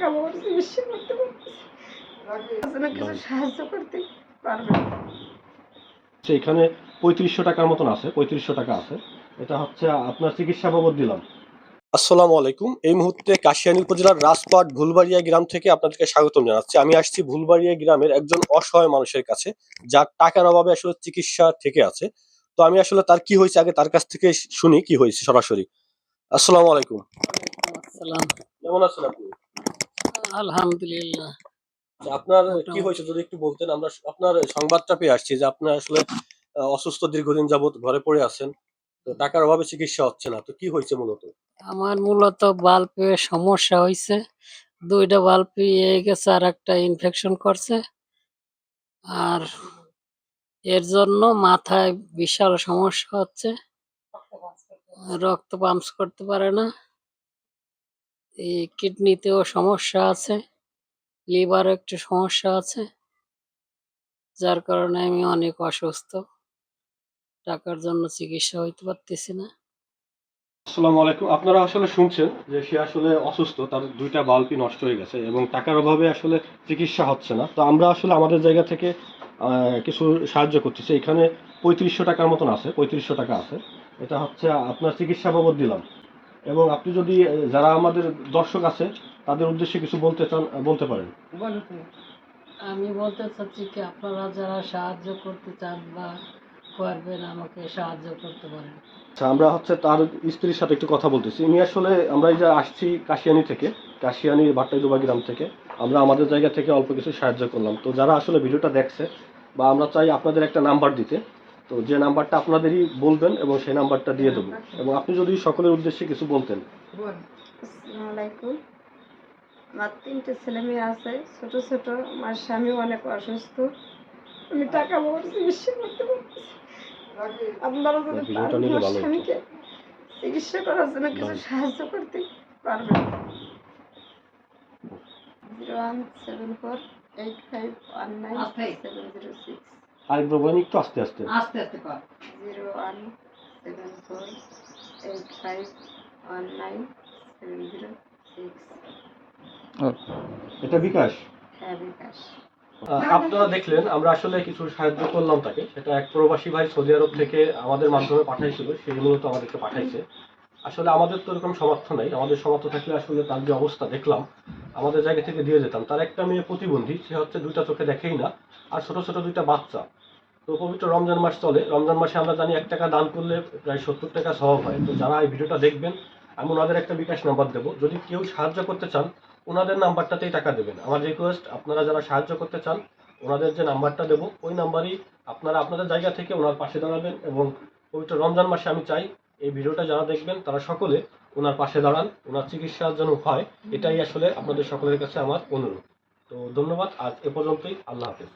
করতে পারতেছি না। কিছু সাহায্য করতে পারবে হচ্ছে পঁয়ত্রিশশো টাকার মতন আছে পঁয়ত্রিশশো টাকা আছে। এটা হচ্ছে আপনার চিকিৎসা বাবদ দিলাম। আসসালামু আলাইকুম। এই মুহূর্তে কাশিয়ানী উপজেলার রাজপাট ভুলবাড়িয়া গ্রাম থেকে আপনাদেরকে স্বাগতম জানাচ্ছি। আমি আসছি ভুলবাড়িয়া গ্রামের একজন অসহায় মানুষের কাছে যার টাকার অভাবে আসলে চিকিৎসা থেকে আছে। তো আমি আসলে তার কি হয়েছে আগে তার কাছ থেকে শুনি কি হয়েছে সরাসরি। আসসালামু আলাইকুম। কেমন আছেন আপনি? আলহামদুলিল্লাহ। আচ্ছা, আপনার কি হয়েছে? যদি একটু বলতেন আমরা আপনার সংবাদটা পেয়ে আসছি যে আপনার আসলে অসুস্থ দীর্ঘদিন যাবত ঘরে পড়ে আছেন তো টাকার অভাবে চিকিৎসা হচ্ছে না তো কি হয়েছে মূলত? আমার মূলত বাল্বে সমস্যা হয়েছে। দুইটা বাল্ব ইয়ে গেছে আর একটা ইনফেকশন করছে। আর এর জন্য মাথায় বিশাল সমস্যা হচ্ছে। রক্ত পাম্পস করতে পারে না। এই কিডনিতেও সমস্যা আছে, লিভারও একটু সমস্যা আছে, যার কারণে আমি অনেক অসুস্থ। টাকার জন্য চিকিৎসা হইতে পারতেছি না। আসসালামু আলাইকুম। আপনারা আসলে শুনছেন যে সে আসলে অসুস্থ, তার দুইটা বাল্বই নষ্ট হয়ে গেছে এবং টাকার অভাবে আসলে চিকিৎসা হচ্ছে না। তো আমরা আসলে আমাদের জায়গা থেকে কিছু সাহায্য করতেছি। এখানে পঁয়ত্রিশশো টাকার মতন আছে, পঁয়ত্রিশশো টাকা আছে। এটা হচ্ছে আপনার চিকিৎসা বাবদ দিলাম। এবং আপনি যদি যারা আমাদের দর্শক আছে তাদের উদ্দেশ্যে কিছু বলতে চান বলতে পারেন। আমি বলতে চাচ্ছি কি আপনারা যারা সাহায্য করতে চান বা করবেন আমাকে সাহায্য করতে পারেন। আচ্ছা আমরা হচ্ছে তার স্ত্রীর সাথে একটু কথা বলতেছি। উনি আসলে আমরা এই যে আসছি কাশিয়ানি থেকে কাশিয়ানি বাট্টাইদুবা গ্রাম থেকে আমরা আমাদের জায়গা থেকে অল্প কিছু সাহায্য করলাম। তো যারা আসলে ভিডিওটা দেখছে বা আমরা চাই আপনাদের একটা নাম্বার দিতে তো যে নাম্বারটা আপনাদেরই বলবেন এবং সেই নাম্বারটা দিয়ে দেবো। এবং আপনি যদি সকলের উদ্দেশ্যে কিছু বলতেন। আলাইকুম। আমার তিনটে ছেলে মেয়ে আছে ছোট ছোট। আমার স্বামী অনেক অসুস্থ। আমি টাকা পয়সা চিকিৎসা করতে পারতেছি আপনারা যদি আমার স্বামীকে চিকিৎসা করার জন্য কিছু সাহায্য করতে পারবেন। Zero one seven four eight five one nine seven zero six. আরেকবার বলেন একটু আস্তে আস্তে। আস্তে আস্তে কর। Zero one seven four eight five one nine seven zero six. এটা বিকাশ? হ্যাঁ বিকাশ। আপনারা দেখলেন আমরা আসলে কিছু সাহায্য করলাম তাকে। সেটা এক প্রবাসী ভাই সৌদি আরব থেকে আমাদের মাধ্যমে পাঠাইছিল সেই মূলত আমাদেরকে পাঠাইছে। আসলে আমাদের তো এরকম সমর্থ নাই। আমাদের সমর্থ থাকলে আসলে তার যে অবস্থা দেখলাম আমাদের জায়গা থেকে দিয়ে যেতাম। তার একটা মেয়ে প্রতিবন্ধী সে হচ্ছে দুইটা চোখে দেখেই না। আর ছোট ছোট দুইটা বাচ্চা। তো পবিত্র রমজান মাস চলে। রমজান মাসে আমরা জানি এক টাকা দান করলে প্রায় সত্তর টাকা সহব হয়। তো যারা এই ভিডিওটা দেখবেন, আমি ওনাদের একটা বিকাশ নাম্বার দেবো। যদি কেউ সাহায্য করতে চান, ওনাদের নাম্বারটাতেই টাকা দেবেন। আমার রিকোয়েস্ট আপনারা যারা সাহায্য করতে চান, ওনাদের যে নাম্বারটা দেবো, ওই নাম্বারই আপনারা আপনাদের জায়গা থেকে ওনার পাশে দাঁড়াবেন এবং পবিত্র রমজান মাসে আমি চাই এই ভিডিওটা যারা দেখবেন, তারা সকলে ওনার পাশে দাঁড়ান, ওনার চিকিৎসার যেন হয় এটাই আসলে আপনাদের সকলের কাছে আমার অনুরোধ। তো ধন্যবাদ, আজ এ পর্যন্তই। আল্লাহ হাফেজ।